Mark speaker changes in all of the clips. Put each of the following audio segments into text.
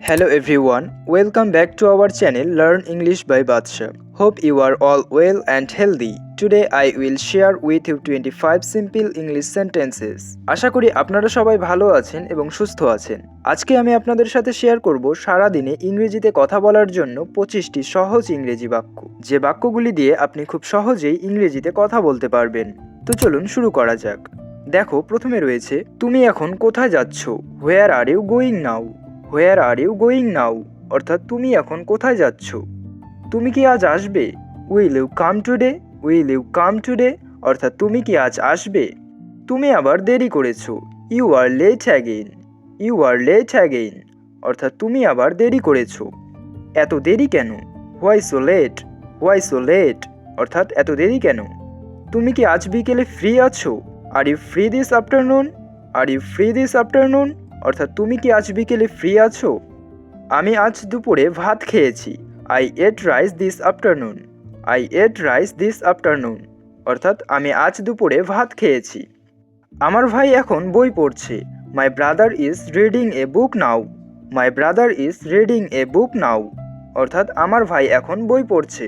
Speaker 1: Hello everyone, welcome back to our channel Learn English by Badsha. Hope you are all well and healthy. Today I will share with you 25 simple English sentences. আশা করি আপনারা সবাই ভালো আছেন এবং সুস্থ আছেন আজকে আমি আপনাদের সাথে শেয়ার করব সারা দিনে ইংরেজিতে কথা বলার জন্য পঁচিশটি সহজ ইংরেজি বাক্য যে বাক্যগুলি দিয়ে আপনি খুব সহজেই ইংরেজিতে কথা বলতে পারবেন তো চলুন শুরু করা যাক দেখো প্রথমে রয়েছে তুমি এখন কোথায় যাচ্ছ where are you going now where are you going now অর্থাৎ তুমি এখন কোথায় যাচ্ছ? তুমি কি আজ আসবে? Will you come today will you come today অর্থাৎ তুমি কি আজ আসবে? তুমি আবার দেরি করেছ। You are late again you are late again অর্থাৎ তুমি আবার দেরি করেছ। এত দেরি কেন? Why so late why so late অর্থাৎ এত দেরি কেন? তুমি কি আজ বিকেলে ফ্রি আছো? Are you free this afternoon are you free this afternoon অর্থাৎ তুমি কি আজ বিকেলে ফ্রি আছো? আমি আজ দুপুরে ভাত খেয়েছি। I ate rice this afternoon I ate rice this afternoon অর্থাৎ আমি আজ দুপুরে ভাত খেয়েছি। আমার ভাই এখন বই পড়ছে। My brother is reading a book now my brother is reading a book now অর্থাৎ আমার ভাই এখন বই পড়ছে।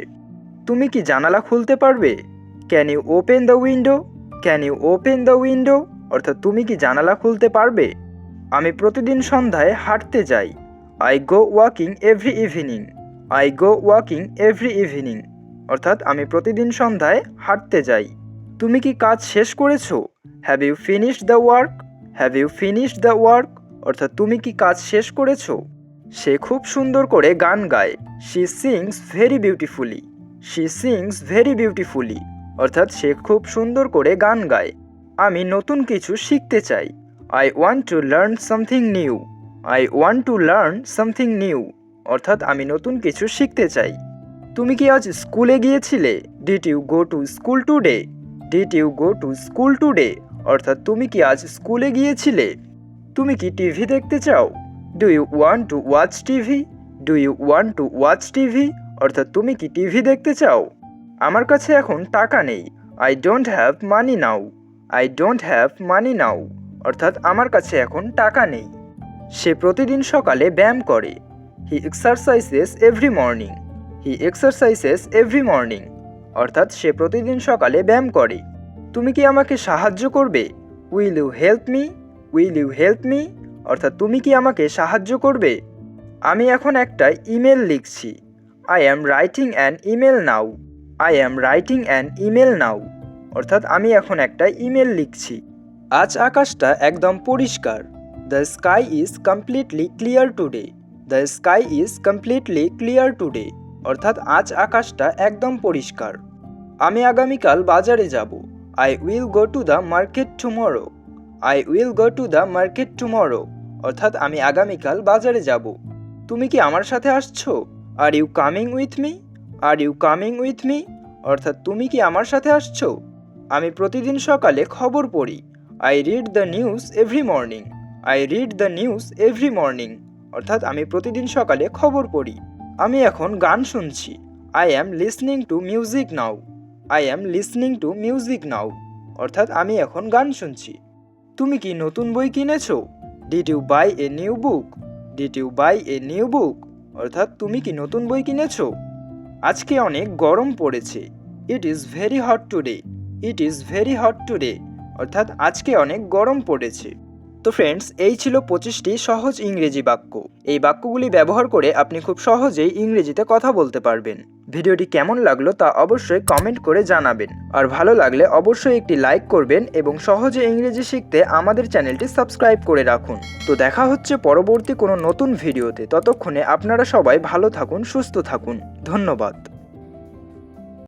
Speaker 1: তুমি কি জানালা খুলতে পারবে? Can you open the window can you open the window অর্থাৎ তুমি কি জানালা খুলতে পারবে? আমি প্রতিদিন সন্ধ্যায় হাঁটতে যাই। I go walking every evening I go walking every evening অর্থাৎ আমি প্রতিদিন সন্ধ্যায় হাঁটতে যাই। তুমি কি কাজ শেষ করেছ? Have you finished the work have you finished the work অর্থাৎ তুমি কি কাজ শেষ করেছ? সে খুব সুন্দর করে গান গায়। She sings very beautifully she sings very beautifully অর্থাৎ সে খুব সুন্দর করে গান গায়। আমি নতুন কিছু শিখতে চাই। I want to learn something new I want to learn something new অর্থাৎ আমি নতুন কিছু শিখতে চাই। তুমি কি আজ স্কুলে গিয়েছিলে? Did you go to school today did you go to school today অর্থাৎ তুমি কি আজ স্কুলে গিয়েছিলে? তুমি কি টিভি দেখতে চাও? Do you want to watch TV? Do you want to watch TV? অর্থাৎ তুমি কি টিভি দেখতে চাও? আমার কাছে এখন টাকা নেই। I don't have money now I don't have money now অর্থাৎ আমার কাছে এখন টাকা নেই। সে প্রতিদিন সকালে ব্যায়াম করে। He exercises every morning he exercises every morning অর্থাৎ সে প্রতিদিন সকালে ব্যায়াম করে। তুমি কি আমাকে সাহায্য করবে? Will you help me will you help me অর্থাৎ তুমি কি আমাকে সাহায্য করবে? আমি এখন একটা ইমেল লিখছি। I am writing an email now I am writing an email now অর্থাৎ আমি এখন একটা ইমেল লিখছি। আজ আকাশটা একদম পরিষ্কার। The sky is completely clear today the sky is completely clear today অর্থাৎ আজ আকাশটা একদম পরিষ্কার। আমি আগামীকাল বাজারে যাব। I will go to the market tomorrow I will go to the market tomorrow অর্থাৎ আমি আগামীকাল বাজারে যাব। তুমি কি আমার সাথে আসছো? Are you coming with me are you coming with me অর্থাৎ তুমি কি আমার সাথে আসছো? আমি প্রতিদিন সকালে খবর পড়ি। I read the news every morning I read the news every morning অর্থাৎ আমি প্রতিদিন সকালে খবর পড়ি। আমি এখন গান শুনছি। I am listening to music now I am listening to music now অর্থাৎ আমি এখন গান শুনছি। তুমি কি নতুন বই কিনেছো? Did you buy a new book did you buy a new book অর্থাৎ তুমি কি নতুন বই কিনেছো? আজকে অনেক গরম পড়েছে। It is very hot today it is very hot today অর্থাৎ আজকে অনেক গরম পড়েছে। তো ফ্রেন্ডস এই ছিল পঁচিশটি সহজ ইংরেজি বাক্য। এই বাক্যগুলি ব্যবহার করে আপনি খুব সহজেই ইংরেজিতে কথা বলতে পারবেন। ভিডিওটি কেমন লাগল তা অবশ্যই কমেন্ট করে জানাবেন। আর ভালো লাগলে অবশ্যই একটি লাইক করবেন এবং সহজে ইংরেজি শিখতে আমাদের চ্যানেলটি সাবস্ক্রাইব করে রাখুন। তো দেখা হচ্ছে পরবর্তী কোনো নতুন ভিডিওতে। ততক্ষণে আপনারা সবাই ভালো থাকুন, সুস্থ থাকুন। ধন্যবাদ।